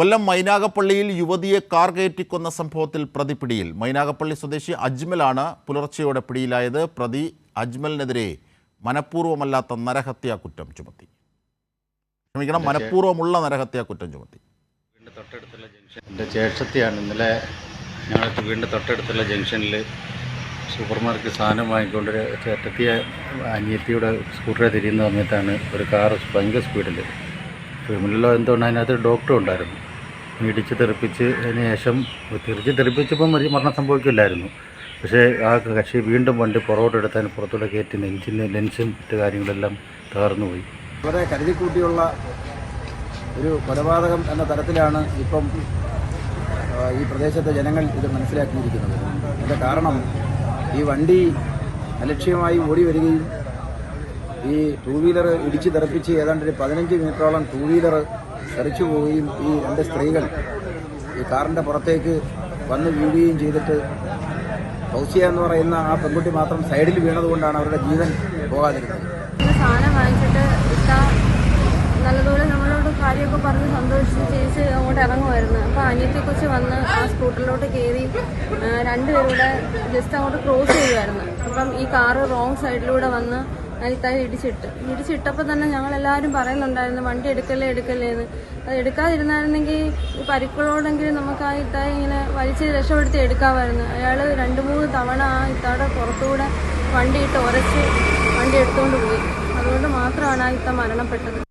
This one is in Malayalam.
കൊല്ലം മൈനാഗപ്പള്ളിയിൽ യുവതിയെ കാർ കയറ്റിക്കൊന്ന സംഭവത്തിൽ പ്രതി പിടിയിൽ മൈനാഗപ്പള്ളി സ്വദേശി അജ്മലാണ് പുലർച്ചെയോടെ പിടിയിലായത്. പ്രതി അജ്മലിനെതിരെ മനഃപൂർവമല്ലാത്ത നരഹത്യാ കുറ്റം ചുമത്തി. ക്ഷമിക്കണം മനഃപൂർവമുള്ള നരഹത്യാ കുറ്റം ചുമത്തി. വീടിന്റെ തൊട്ടടുത്തുള്ള ജംഗ്ഷൻ എന്റെ ഇന്നലെ ഞങ്ങൾക്ക് വീടിന്റെ തൊട്ടടുത്തുള്ള ജംഗ്ഷനിൽ സൂപ്പർ മാർക്കറ്റ് സാധനം വാങ്ങിക്കൊണ്ട് ഒരു ചേട്ടത്തിയെ അനിയത്തിയുടെ സ്കൂട്ടറെ തിരിയുന്ന സമയത്താണ് ഒരു കാർ ഭയങ്കര സ്പീഡിൽ. ക്രിമിനലോ എന്തുകൊണ്ട് അതിനകത്ത് ഡോക്ടർ ഉണ്ടായിരുന്നു. ഇടിച്ച് തെറിപ്പിച്ച് അതിന് ശേഷം തിരിച്ച് തെറിപ്പിച്ചപ്പം ഒരു മരണം സംഭവിക്കില്ലായിരുന്നു. പക്ഷേ ആ കക്ഷി വീണ്ടും വണ്ടി പുറകോട്ടെടുത്ത് അതിന് പുറത്തൂടെ കയറ്റി നെഞ്ചിന് ലെൻസും മറ്റു കാര്യങ്ങളെല്ലാം തകർന്നു പോയി. വളരെ കരുതിക്കൂട്ടിയുള്ള ഒരു കൊലപാതകം എന്ന തരത്തിലാണ് ഇപ്പം ഈ പ്രദേശത്തെ ജനങ്ങൾ ഇത് മനസ്സിലാക്കിയിരിക്കുന്നത്. അതിന്റെ കാരണം ഈ വണ്ടി അലക്ഷ്യമായി ഓടി വരികയും ഈ ടൂ വീലർ ഇടിച്ച് തെറിപ്പിച്ച് ഏതാണ്ട് ഒരു പതിനഞ്ച് മീറ്ററോളം ടൂ വീലർ തെറിച്ചു പോവുകയും ഈ രണ്ട് സ്ത്രീകൾ ഈ കാറിന്റെ പുറത്തേക്ക് വന്ന് വീഴുകയും ചെയ്തിട്ട് ഫൗസിയ എന്ന് പറയുന്ന ആ പെൺകുട്ടി മാത്രം സൈഡിൽ വീണതുകൊണ്ടാണ് അവരുടെ ജീവൻ പോകാതിരുന്നത്. സാധനം നമ്മളോട് കാര്യമൊക്കെ പറഞ്ഞ് സന്തോഷിച്ച് ചേച്ചി അങ്ങോട്ട് ഇറങ്ങുമായിരുന്നു അപ്പോൾ അനിയത്തെക്കുറിച്ച് വന്ന് ആ സ്കൂട്ടറിലോട്ട് കയറി രണ്ടുപേരൂടെ ജസ്റ്റ് അങ്ങോട്ട് ക്രോസ് ചെയ്യുമായിരുന്നു അപ്പം ഈ കാറ് റോങ് സൈഡിലൂടെ വന്ന് അതിൽ ഇടിച്ചിട്ട്. ഇടിച്ചിട്ടപ്പോൾ തന്നെ ഞങ്ങൾ ഞങ്ങളെല്ലാവരും പറയുന്നുണ്ടായിരുന്നു വണ്ടി എടുക്കല്ലേ എടുക്കല്ലേ എന്ന്. അത് എടുക്കാതിരുന്നായിരുന്നെങ്കിൽ ഈ പരിക്കുകളോടെങ്കിലും നമുക്ക് ആ ഇത്തായി ഇങ്ങനെ വലിച്ച് രക്ഷപ്പെടുത്തി എടുക്കാമായിരുന്നു. അയാൾ രണ്ട് മൂന്ന് തവണ ആ ഇത്താടെ പുറത്തുകൂടെ വണ്ടി ഇട്ട് ഉരച്ച് വണ്ടി എടുത്തുകൊണ്ട് പോയി. അതുകൊണ്ട് മാത്രമാണ് ആ ഇത്ത മരണപ്പെട്ടത്.